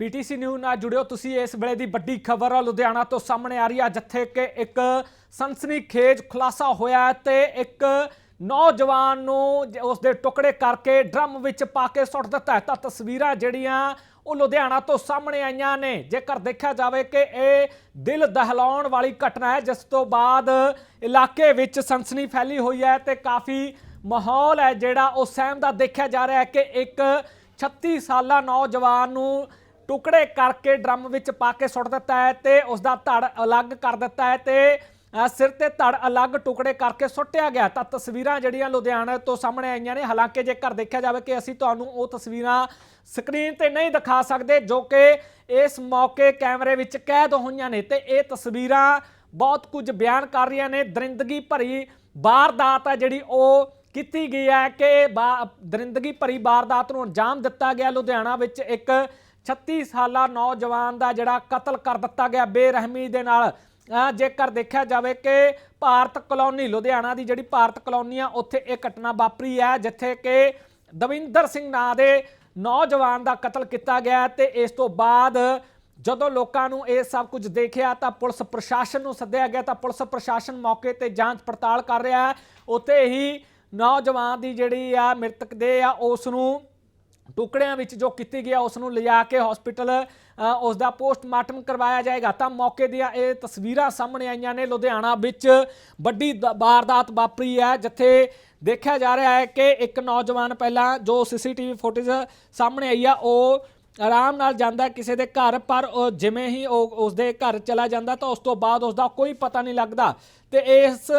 PTC news ਨਾਲ ਜੁੜਿਓ। ਤੁਸੀਂ ਇਸ ਵੇਲੇ ਦੀ ਵੱਡੀ ਖਬਰ ਲੁਧਿਆਣਾ ਤੋਂ ਸਾਹਮਣੇ ਆ ਰਹੀ ਹੈ ਜਿੱਥੇ ਕਿ ਇੱਕ ਸਨਸਨੀਖੇਜ ਖੁਲਾਸਾ ਹੋਇਆ ਹੈ ਤੇ ਇੱਕ ਨੌਜਵਾਨ ਨੂੰ ਜ- ਉਸ ਦੇ ਟੁਕੜੇ ਕਰਕੇ ਡਰਮ ਵਿੱਚ ਪਾ ਕੇ ਸੁੱਟ ਦਿੱਤਾ ਤਾਂ ਤਸਵੀਰਾਂ ਜਿਹੜੀਆਂ ਉਹ ਲੁਧਿਆਣਾ ਤੋਂ ਸਾਹਮਣੇ ਆਈਆਂ ਨੇ। ਜੇਕਰ ਦੇਖਿਆ ਜਾਵੇ ਕਿ ਇਹ ਦਿਲ ਦਹਿਲਾਉਣ ਵਾਲੀ ਘਟਨਾ ਹੈ, ਜਿਸ ਤੋਂ ਬਾਅਦ ਇਲਾਕੇ ਵਿੱਚ ਸਨਸਨੀ ਫੈਲੀ ਹੋਈ ਹੈ ਤੇ ਕਾਫੀ ਮਾਹੌਲ ਹੈ ਜਿਹੜਾ ਉਹ ਸਹਿਮ ਦਾ ਦੇਖਿਆ ਜਾ ਰਿਹਾ ਹੈ ਕਿ ਇੱਕ 36 ਸਾਲਾ ਨੌਜਵਾਨ ਨੂੰ ਟੁਕੜੇ ਕਰਕੇ ਡਰਮ ਵਿੱਚ ਪਾ ਕੇ ਸੁੱਟ ਦਿੱਤਾ ਹੈ ਤੇ ਉਸ ਦਾ ਧੜ ਅਲੱਗ ਕਰ ਦਿੱਤਾ ਹੈ ਤੇ ਸਿਰ ਤੇ ਧੜ ਅਲੱਗ ਟੁਕੜੇ ਕਰਕੇ ਸੁੱਟਿਆ ਗਿਆ। ਤਾਂ ਤਸਵੀਰਾਂ ਜਿਹੜੀਆਂ ਲੁਧਿਆਣਾ ਤੋਂ ਸਾਹਮਣੇ ਆਈਆਂ ਨੇ, ਹਾਲਾਂਕਿ ਜੇਕਰ ਦੇਖਿਆ ਜਾਵੇ ਕਿ ਅਸੀਂ ਤੁਹਾਨੂੰ ਉਹ ਤਸਵੀਰਾਂ ਸਕਰੀਨ ਤੇ ਨਹੀਂ ਦਿਖਾ ਸਕਦੇ, ਜੋ ਕਿ ਇਸ ਮੌਕੇ ਕੈਮਰੇ ਵਿੱਚ ਕੈਦ ਹੋਈਆਂ ਨੇ ਤੇ ਇਹ ਤਸਵੀਰਾਂ ਬਹੁਤ ਕੁਝ ਬਿਆਨ ਕਰ ਰਹੀਆਂ ਨੇ। ਦਰਿੰਦਗੀ ਭਰੀ ਵਾਰਦਾਤ ਹੈ ਜਿਹੜੀ ਉਹ ਕੀਤੀ ਗਈ ਹੈ ਕਿ ਬਾ- ਦਰਿੰਦਗੀ ਭਰੀ ਵਾਰਦਾਤ ਨੂੰ ਅੰਜਾਮ ਦਿੱਤਾ ਗਿਆ। ਲੁਧਿਆਣਾ ਵਿੱਚ ਇੱਕ 36 ਸਾਲਾ ਨੌਜਵਾਨ ਦਾ ਜਿਹੜਾ ਕਤਲ ਕਰ ਦਿੱਤਾ ਗਿਆ ਬੇਰਹਿਮੀ ਦੇ ਨਾਲ। ਜੇਕਰ ਦੇਖਿਆ ਜਾਵੇ ਕਿ ਭਾਰਤ ਕਲੋਨੀ, ਲੁਧਿਆਣਾ ਦੀ ਜਿਹੜੀ ਭਾਰਤ ਕਲੋਨੀ ਆ, ਉੱਥੇ ਇਹ ਘਟਨਾ ਵਾਪਰੀ ਹੈ, ਜਿੱਥੇ ਕਿ ਦਵਿੰਦਰ ਸਿੰਘ ਨਾਂ ਦੇ ਨੌਜਵਾਨ ਦਾ ਕਤਲ ਕੀਤਾ ਗਿਆ ਤੇ ਇਸ ਤੋਂ ਬਾਅਦ ਜਦੋਂ ਲੋਕਾਂ ਨੂੰ ਇਹ ਸਭ ਕੁਝ ਦੇਖਿਆ ਤਾਂ ਪੁਲਿਸ ਪ੍ਰਸ਼ਾਸਨ ਨੂੰ ਸੱਦਿਆ ਗਿਆ ਤਾਂ ਪੁਲਿਸ ਪ੍ਰਸ਼ਾਸਨ ਮੌਕੇ ਤੇ ਜਾਂਚ ਪੜਤਾਲ ਕਰ ਰਿਹਾ ਹੈ। ਉੱਥੇ ਹੀ ਨੌਜਵਾਨ ਦੀ ਜਿਹੜੀ ਆ ਮ੍ਰਿਤਕ ਦੇ ਆ, ਉਸ ਨੂੰ ਟੁਕੜਿਆਂ ਵਿੱਚ ਜੋ ਕੀਤੀ ਗਿਆ ਉਸ ਨੂੰ ਲਿਜਾ ਕੇ ਹਸਪੀਟਲ ਉਸ ਦਾ ਪੋਸਟਮਾਰਟਮ ਕਰਵਾਇਆ ਜਾਏਗਾ। ਤਾਂ ਮੌਕੇ ਦੀਆਂ ਇਹ ਤਸਵੀਰਾਂ ਸਾਹਮਣੇ ਆਈਆਂ ਨੇ। ਲੁਧਿਆਣਾ ਵਿੱਚ ਵੱਡੀ ਦ- ਵਾਰਦਾਤ ਵਾਪਰੀ ਹੈ, ਜਿੱਥੇ ਦੇਖਿਆ ਜਾ ਰਿਹਾ ਹੈ ਕਿ ਇੱਕ ਨੌਜਵਾਨ ਪਹਿਲਾਂ ਜੋ ਸੀਸੀਟੀਵੀ ਫੁਟੇਜ ਸਾਹਮਣੇ ਆਈ ਆ, ਉਹ ਆਰਾਮ ਨਾਲ ਜਾਂਦਾ ਕਿਸੇ ਦੇ ਘਰ, ਪਰ ਉਹ ਜਿਵੇਂ ਹੀ ਉਹ ਉਸਦੇ ਘਰ ਚਲਾ ਜਾਂਦਾ, ਤਾਂ ਉਸ ਤੋਂ ਬਾਅਦ ਉਸਦਾ ਕੋਈ ਪਤਾ ਨਹੀਂ ਲੱਗਦਾ। ਤੇ ਇਸ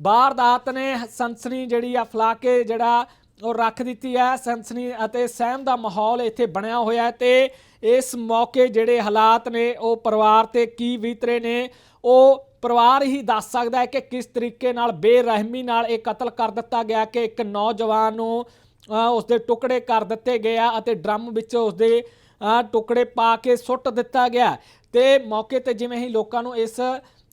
ਵਾਰਦਾਤ ਨੇ ਸਨਸਨੀ ਜਿਹੜੀ ਆ ਫਲਾ ਕੇ ਜਿਹੜਾ ਉਹ ਰੱਖ ਦਿੱਤੀ ਹੈ ਸਨਸਨੀ ਅਤੇ ਸਹਿਮ ਦਾ ਮਾਹੌਲ ਇੱਥੇ ਬਣਿਆ ਹੋਇਆ ਹੈ ਤੇ ਇਸ ਮੌਕੇ ਜਿਹੜੇ ਹਾਲਾਤ ਨੇ ਉਹ ਪਰਿਵਾਰ ਤੇ ਕੀ ਬੀਤਰੇ ਨੇ ਉਹ ਪਰਿਵਾਰ ਹੀ ਦੱਸ ਸਕਦਾ ਹੈ ਕਿ ਕਿਸ ਤਰੀਕੇ ਨਾਲ ਬੇਰਹਿਮੀ ਨਾਲ ਇਹ ਕਤਲ ਕਰ ਦਿੱਤਾ ਗਿਆ ਕਿ ਇੱਕ ਨੌਜਵਾਨ ਨੂੰ ਅ, ਉਸਦੇ ਟੁਕੜੇ ਕਰ ਦਿੱਤੇ ਗਏ ਆ ਅਤੇ ਡਰਮ ਵਿੱਚ ਉਸਦੇ ਅ, ਟੁਕੜੇ ਪਾ ਕੇ ਸੁੱਟ ਦਿੱਤਾ ਗਿਆ ਤੇ ਮੌਕੇ ਤੇ ਜਿਵੇਂ ਹੀ ਲੋਕਾਂ ਨੂੰ ਇਸ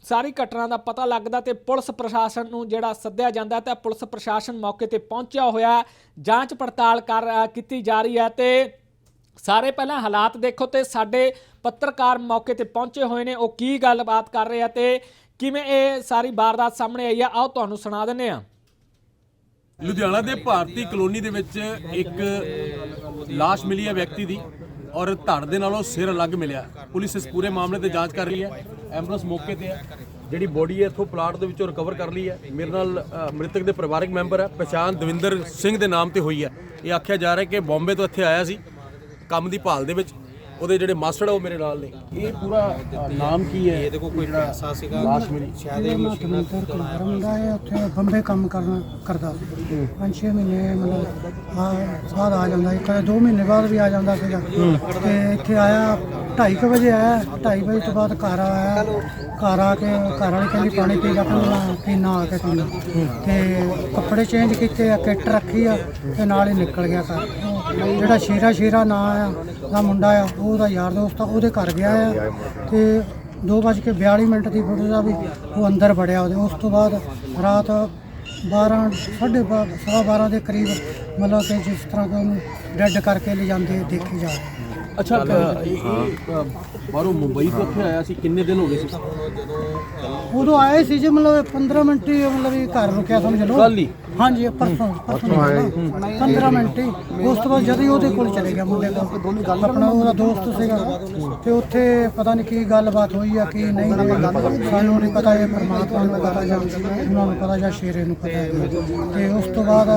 ਸਾਰੀ ਘਟਨਾ ਦਾ ਪਤਾ ਲੱਗਦਾ ਤੇ ਪੁਲਿਸ ਪ੍ਰਸ਼ਾਸਨ ਨੂੰ ਜਿਹੜਾ ਸੱਦਿਆ ਜਾਂਦਾ ਤਾਂ ਪੁਲਿਸ ਪ੍ਰਸ਼ਾਸਨ ਮੌਕੇ ਤੇ ਪਹੁੰਚਿਆ ਹੋਇਆ ਜਾਂਚ ਪੜਤਾਲ ਕਰ ਕੀਤੀ ਜਾ ਰਹੀ ਹੈ ਤੇ ਸਾਰੇ ਪਹਿਲਾਂ ਹਾਲਾਤ ਦੇਖੋ ਤੇ ਸਾਡੇ ਪੱਤਰਕਾਰ ਮੌਕੇ ਤੇ ਪਹੁੰਚੇ ਹੋਏ ਨੇ। ਉਹ ਕੀ ਗੱਲਬਾਤ ਕਰ ਰਹੇ ਆ ਤੇ ਕਿਵੇਂ ਇਹ ਸਾਰੀ ਵਾਰਦਾਤ ਸਾਹਮਣੇ ਆਈ ਆ? ਆਓ ਤੁਹਾਨੂੰ ਸੁਣਾ ਦਿੰਨੇ ਆ ਲੁਧਿਆਣਾ ਦੇ ਭਾਰਤੀ ਕਲੋਨੀ ਦੇ ਵਿੱਚ ਇੱਕ ਲਾਸ਼ ਮਿਲੀ ਹੈ ਵਿਅਕਤੀ ਦੀ ਔਰ ਧੜ ਦੇ ਨਾਲੋਂ ਸਿਰ ਅਲੱਗ ਮਿਲਿਆ। ਪੁਲਿਸ ਇਸ ਪੂਰੇ ਮਾਮਲੇ ਤੇ ਜਾਂਚ ਕਰ ਰਹੀ ਹੈ। ਐਂਬੂਲੈਂਸ ਮੌਕੇ ਤੇ ਹੈ ਜਿਹੜੀ ਬੋਡੀ ਹੈ ਇਥੋਂ ਪਲਾਟ ਦੇ ਵਿੱਚੋਂ ਰਿਕਵਰ ਕਰ ਲਈ ਹੈ। ਮੇਰੇ ਨਾਲ ਮ੍ਰਿਤਕ ਦੇ ਪਰਿਵਾਰਕ ਮੈਂਬਰ ਹੈ। ਪਛਾਣ ਦਵਿੰਦਰ ਸਿੰਘ ਦੇ ਨਾਮ ਤੇ ਹੋਈ ਹੈ। ਇਹ ਆਖਿਆ ਜਾ ਰਿਹਾ ਕਿ ਬੰਬੇ ਤੋਂ ਇੱਥੇ ਆਇਆ ਸੀ ਕੰਮ ਦੀ ਭਾਲ ਦੇ ਵਿੱਚ। ਉਹਦੇ ਜਿਹੜੇ ਮਾਸੜ ਆ ਉਹ ਮੇਰੇ ਨਾਲ ਨੇ। ਇਹ ਪੂਰਾ ਨਾਮ ਕੀ ਹੈ? ਇਹਦੇ ਕੋਈ ਪੈਸਾ ਸੀਗਾ ਲਾਸ਼ ਮਿਲੀ। ਸ਼ਾਇਦ ਇਹ ਮਸ਼ੀਨਾਂ ਕੁਲਵਰ ਮੁੰਡਾ ਹੈ ਉੱਥੇ ਬੰਬੇ ਕੰਮ ਕਰਨਾ ਕਰਦਾ। ਪੰਜ ਛੇ ਮਹੀਨੇ ਮਤਲਬ ਆ ਬਾਅਦ ਆ ਜਾਂਦਾ। ਸੀ ਕਦੇ 2 ਮਹੀਨੇ ਬਾਅਦ ਵੀ ਆ ਜਾਂਦਾ ਸੀਗਾ। ਤੇ ਇੱਥੇ ਆਇਆ 2:30 ਵਜੇ ਆਇਆ 2:30 ਵਜੇ ਤੋਂ ਬਾਅਦ ਘਰ ਆਇਆ। ਘਰ ਆ ਕੇ ਘਰ ਵਾਲੀ ਕਹਿੰਦੀ ਪਾਣੀ ਪੀ ਜਾ ਪੀਣਾ ਪੀਣਾ ਆ ਕੇ ਪੀਣਾ ਤੇ ਕੱਪੜੇ ਚੇਂਜ ਕੀਤੇ ਆ, ਕਿੱਟ ਰੱਖੀ ਆ, ਤੇ ਨਾਲ ਹੀ ਨਿਕਲ ਗਿਆ ਘਰ। ਜਿਹੜਾ ਸ਼ੇਰਾ ਸ਼ੇਰਾ ਨਾਂ ਆ, ਦਾ ਮੁੰਡਾ ਆ, ਉਹਦਾ ਯਾਰ ਦੋਸਤ ਆ, ਉਹਦੇ ਘਰ ਗਿਆ ਆ। ਤੇ 2:42 ਮਿੰਟ ਦੀ ਫੋਟੋ ਦਾ ਵੀ ਉਹ ਅੰਦਰ ਵੜਿਆ ਉਹਦੇ। ਉਸ ਤੋਂ ਬਾਅਦ ਰਾਤ 12 ਸਾਢੇ ਬਾ- ਸਵਾ 12 ਦੇ ਕਰੀਬ ਮਤਲਬ ਕਿ ਜਿਸ ਤਰ੍ਹਾਂ ਕਿ ਉਹਨੂੰ ਡੈੱਡ ਕਰਕੇ ਲੈ ਜਾਂਦੇ ਦੇਖੀ ਜਾ ਰਹੇ ਅੱਛਾ ਇਹ ਇਹ, ਬਾਹਰੋਂ ਮੁੰਬਈ ਤੋਂ ਇੱਥੇ ਆਇਆ ਸੀ ਕਿੰਨੇ ਦਿਨ ਹੋ ਗਏ ਸੀ? ਉਦੋਂ ਆਏ ਸੀ ਜੀ ਮਤਲਬ 15 ਮਿੰਟ ਹੀ ਮਤਲਬ ਵੀ ਘਰ ਰੁਕਿਆ ਸਮਝ ਲਓ। ਕੱਲ੍ਹ ਹੀ? ਹਾਂਜੀ ਪਰਸੋਂ ਪਰਸੋਂ ਆਏ 15 ਮਿੰਟ ਹੀ। ਉਸ ਤੋਂ ਬਾਅਦ ਜਦੋਂ ਹੀ ਉਹਦੇ ਕੋਲ ਚਲੇ ਗਿਆ ਮੁੰਡੇ ਕੋਲ ਆਪਣਾ ਉਹਦਾ ਦੋਸਤ ਸੀਗਾ। ਤੇ ਉੱਥੇ ਪਤਾ ਨਹੀਂ ਕੀ ਗੱਲਬਾਤ ਹੋਈ ਆ ਕੀ ਨਹੀਂ ਸਾਨੂੰ ਨਹੀਂ ਪਤਾ ਇਹ ਪਰਮਾਤਮਾ ਨੂੰ ਪਤਾ ਜਾਂ ਉਹਨਾਂ ਨੂੰ ਪਤਾ ਜਾਂ ਸ਼ੇਰੇ ਨੂੰ ਪਤਾ ਤੇ ਉਸ ਤੋਂ ਬਾਅਦ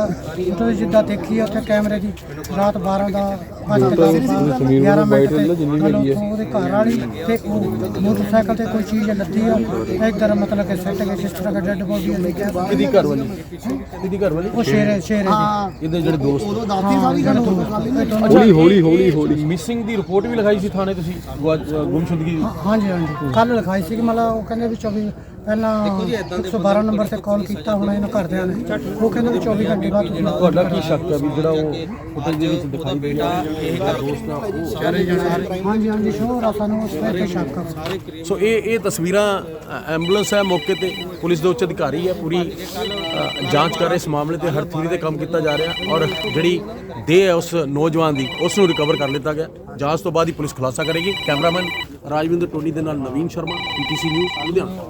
ਉੱਥੇ ਜਿੱਦਾਂ ਦੇਖੀ ਉੱਥੇ ਕੈਮਰੇ ਦੀ ਰਾਤ 12 ਦਾ ਕੇ ਬਾਰਾਂ, 11 ਮਿੰਟ ਤੇ ਗੱਲ ਉਹਦੇ ਘਰ ਵਾਲੀ ਤੇ ਉਹ ਮੋਟਰਸਾਈਕਲ ਤੇ ਕੋਈ ਚੀਜ਼ ਲੱਦੀ ਆ। ਇੱਧਰ ਮਤਲਬ ਕਿ ਸੱਟ ਕੇ ਜਿਸ ਤਰ੍ਹਾਂ ਦਾ ਡੈੱਡ ਬੋਡੀ ਲੈ ਗਿਆ ਕਿਹਦੀ ਘਰ ਵਾਲੀ। ਕਿਹਦੀ ਘਰ ਵਾਲੀ ਉਹ ਸ਼ੇਰੇ ਸ਼ੇਰੇ ਦੀ ਇਹਦੇ ਜਿਹੜੇ ਦੋਸਤ ਹਾਂ, ਜਿਹੜਾ ਦੋਸਤ, ਇਹ ਦੋਨੋਂ- ਹੌਲੀ ਹੌਲੀ ਹੌਲੀ ਹੌਲੀ। ਮਿਸਿੰਗ ਦੀ ਰਿਪੋਰਟ ਵੀ ਲਿਖਾਈ ਸੀ ਥਾਣੇ ਤੁਸੀਂ ਗੁਆ- ਅ, ਗੁੰਮਸ਼ੁਦਗੀ ਦੀ। ਹਾਂਜੀ ਹਾਂਜੀ। ਕੱਲ ਲਿਖਾਈ ਸੀ ਕਿ ਮਤਲਬ ਉਹ ਕਹਿੰਦੇ ਵੀ 24 ਪਹਿਲਾਂ 112 ਨੰਬਰ ਤੇ ਕਾਲ ਕੀਤਾ ਹੁਣ ਇਹਨਾਂ ਘਰਦਿਆਂ ਨੇ। ਉਹ ਕਹਿੰਦੇ ਵੀ 24 ਘੰਟੇ ਬਾਅਦ ਤੁਸੀਂ ਤੁਹਾਡਾ ਕੀ ਸ਼ੱਕ ਹੈ ਵੀ ਜਿਹੜਾ ਉਹ ਫੁਟੇਜ ਦੇ ਵਿੱਚ ਦਿਖਾਈ ਦੇ ਰਿਹਾ ਹਾਂਜੀ ਹਾਂਜੀ ਸ਼ੋਰ ਆ ਸਾਨੂੰ ਉਸ ਤੇ ਸ਼ੱਕ ਆ? ਸੋ ਇਹ ਇਹ ਤਸਵੀਰਾਂ ਐਂਬੂਲੈਂਸ ਹੈ ਮੌਕੇ ਤੇ ਪੁਲਿਸ ਦੇ ਉੱਚ ਅਧਿਕਾਰੀ ਹੈ ਪੂਰੀ ਜਾਂਚ ਕਰ ਰਹੇ ਇਸ ਮਾਮਲੇ ਤੇ ਹਰ ਥਿਊਰੀ ਤੇ ਕੰਮ ਕੀਤਾ ਜਾ ਰਿਹਾ ਔਰ ਜਿਹੜੀ ਦੇਹ ਹੈ ਉਸ ਨੌਜਵਾਨ ਦੀ ਉਸ ਨੂੰ ਰਿਕਵਰ ਕਰ ਲਿੱਤਾ ਗਿਆ ਜਾਂਚ ਤੋਂ ਬਾਅਦ ਹੀ ਪੁਲਿਸ ਖੁਲਾਸਾ ਕਰੇਗੀ। ਕੈਮਰਾਮੈਨ ਰਾਜਵਿੰਦਰ ਟੋਨੀ ਦੇ ਨਾਲ ਨਵੀਨ ਸ਼ਰਮਾ ਪੀਟੀਸੀ ਨਿਊਜ਼ ਲੁਧਿਆਣਾ।